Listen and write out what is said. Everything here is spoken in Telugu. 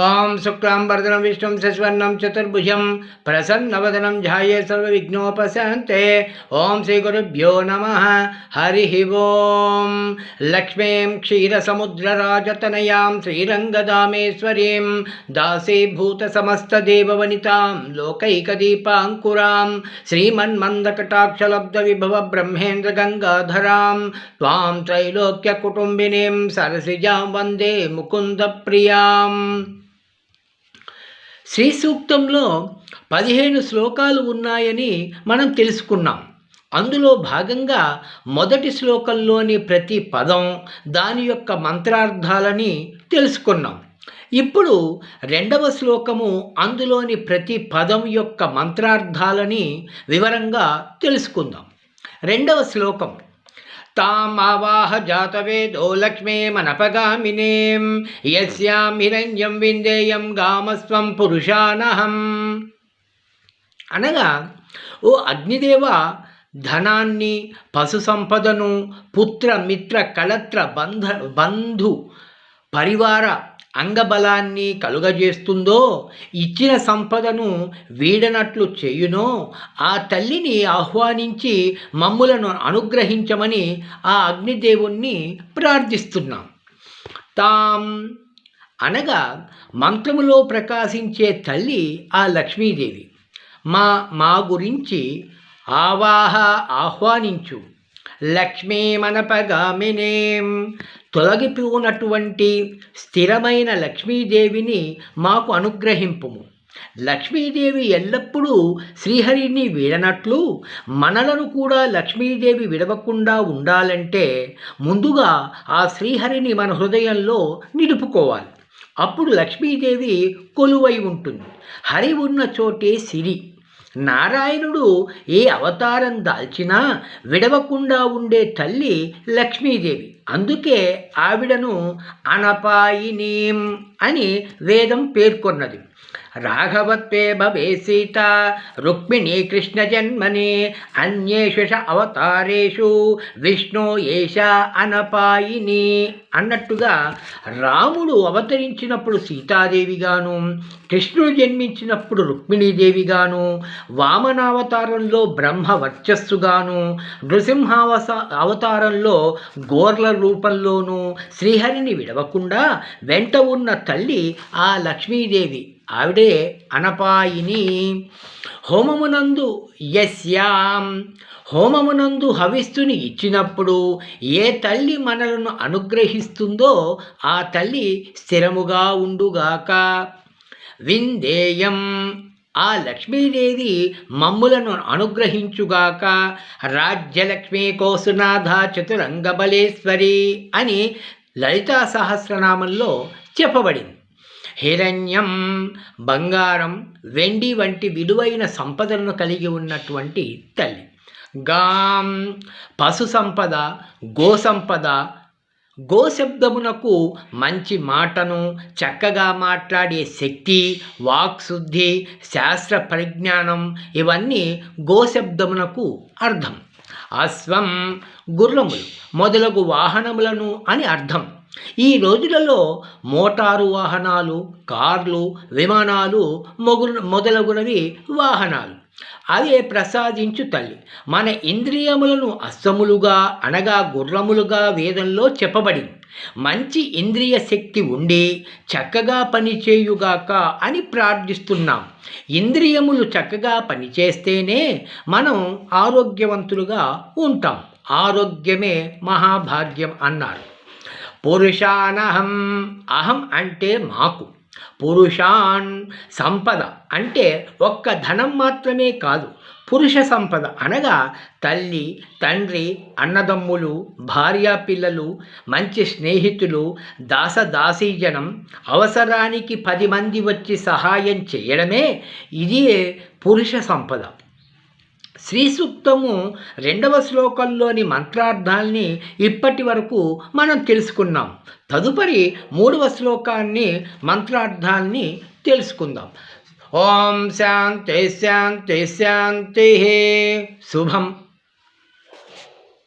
ओम शुक्लां वरदनं विष्णुं शशिवर्णं चतुर्भुजं प्रसन्नवदनं ध्याये सर्वविघ्नोपशान्ते ॐ श्रीगुरुभ्यो नमः। हरिः ॐ लक्ष्मीं क्षीरसमुद्रराजतनयां श्रीरङ्गदामेश्वरीं दासीभूतसमस्तदेववनितां लोकैकदीपाङ्कुरां श्रीमन्मन्दकटाक्षलब्धविभवब्रह्मेन्द्रगङ्गाधरां त्वां त्रैलोक्यकुटुम्बिनीं सरसिजां मुकुंद प्रिया శ్రీ సూక్తంలో పదిహేను శ్లోకాలు ఉన్నాయని మనం తెలుసుకున్నాం. అందులో భాగంగా మొదటి శ్లోకంలోని ప్రతి పదం దాని యొక్క మంత్రార్థాలని తెలుసుకున్నాం. ఇప్పుడు రెండవ శ్లోకము అందులోని ప్రతి పదం యొక్క మంత్రార్థాలని వివరంగా తెలుసుకుందాం. రెండవ శ్లోకం. తామావాహ జాతవేదో లక్ష్మీమనపగామినేం యస్యాం హిరణ్యం విందేయం గామస్వం పురుషానహం అనగా ఓ అగ్నిదేవ ధనాన్ని పశు సంపదను పుత్ర మిత్ర కళత్ర బంధ బంధు పరివార అంగబలాన్ని కలుగజేస్తుందో ఇచ్చిన సంపదను వీడనట్లు చేయునో ఆ తల్లిని ఆహ్వానించి మమ్ములను అనుగ్రహించమని ఆ అగ్నిదేవుణ్ణి ప్రార్థిస్తున్నాం. తాం అనగా మంత్రములో ప్రకాశించే తల్లి ఆ లక్ష్మీదేవి. మా మా గురించి ఆవాహ ఆహ్వానించు. లక్ష్మీమనపగామినేం. తొలగిపోనటువంటి స్థిరమైన లక్ష్మీదేవిని మాకు అనుగ్రహింపుము. లక్ష్మీదేవి ఎల్లప్పుడూ శ్రీహరిని వీడనట్లు మనలను కూడా లక్ష్మీదేవి విడవకుండా ఉండాలంటే ముందుగా ఆ శ్రీహరిని మన హృదయంలో నిలుపుకోవాలి. అప్పుడు లక్ష్మీదేవి కొలువై ఉంటుంది. హరి ఉన్న చోటే సిరి. నారాయణుడు ఏ అవతారం దాల్చినా విడవకుండా ఉండే తల్లి లక్ష్మీదేవి. అందుకే ఆవిడను అనపాయినీం అని వేదం పేర్కొన్నది. రాఘవత్వే భవే సీత రుక్మిణీ కృష్ణ జన్మనే అన్యేషుష అవతారేషు విష్ణు ఏష అనపాయిని అన్నట్టుగా రాముడు అవతరించినప్పుడు సీతాదేవిగాను కృష్ణుడు జన్మించినప్పుడు రుక్మిణీదేవిగాను వామనావతారంలో బ్రహ్మ వర్చస్సుగాను నృసింహావస అవతారంలో గోర్ల రూపంలోనూ శ్రీహరిని విడవకుండా వెంట ఉన్న తల్లి ఆ లక్ష్మీదేవి. ఆవిడే అనపాయిని. హోమమునందు యస్యాం హోమమునందు హవిస్తుని ఇచ్చినప్పుడు ఏ తల్లి మనలను అనుగ్రహిస్తుందో ఆ తల్లి స్థిరముగా ఉండుగాక. విందేయం ఆ లక్ష్మీదేవి మమ్ములను అనుగ్రహించుగాక. రాజ్యలక్ష్మీ కోసునాథ చతురంగబలేశ్వరి అని లలితా సహస్రనామంలో చెప్పబడింది. హిరణ్యం బంగారం వెండి వంటి విలువైన సంపదలను కలిగి ఉన్నటువంటి తల్లి. గాం పశు సంపద గో సంపద గోశబ్దమునకు మంచి మాటను చక్కగా మాట్లాడే శక్తి వాక్శుద్ధి శాస్త్ర పరిజ్ఞానం ఇవన్నీ గోశబ్దమునకు అర్థం. అశ్వం గుర్రములు మొదలగు వాహనములను అని అర్థం. ఈ రోజులలో మోటారు వాహనాలు కార్లు విమానాలు మొగు మొదలగునవి వాహనాలు. అవే ప్రసాదించు తల్లి. మన ఇంద్రియములను అస్సములుగా అనగా గుర్రములుగా వేదంలో చెప్పబడింది. మంచి ఇంద్రియ శక్తి ఉండి చక్కగా పనిచేయుగాక అని ప్రార్థిస్తున్నాం. ఇంద్రియములు చక్కగా పనిచేస్తేనే మనం ఆరోగ్యవంతులుగా ఉంటాం. ఆరోగ్యమే మహాభాగ్యం అన్నారు. పురుషానహం అహం అంటే మాకు. పురుషాన్ సంపద అంటే ఒక్క ధనం మాత్రమే కాదు. పురుష సంపద అనగా తల్లి తండ్రి అన్నదమ్ములు భార్యా పిల్లలు మంచి స్నేహితులు దాసదాసీజనం అవసరానికి పది మంది వచ్చి సహాయం చేయడమే ఇది పురుష సంపద. శ్రీ సూక్తము రెండవ శ్లోకంలోని మంత్రార్థాల్ని ఇప్పటి వరకు మనం తెలుసుకున్నాం. తదుపరి మూడవ శ్లోకాన్ని మంత్రార్థాల్ని తెలుసుకుందాం. ఓం శాంతి శాంతి శాంతి. శుభం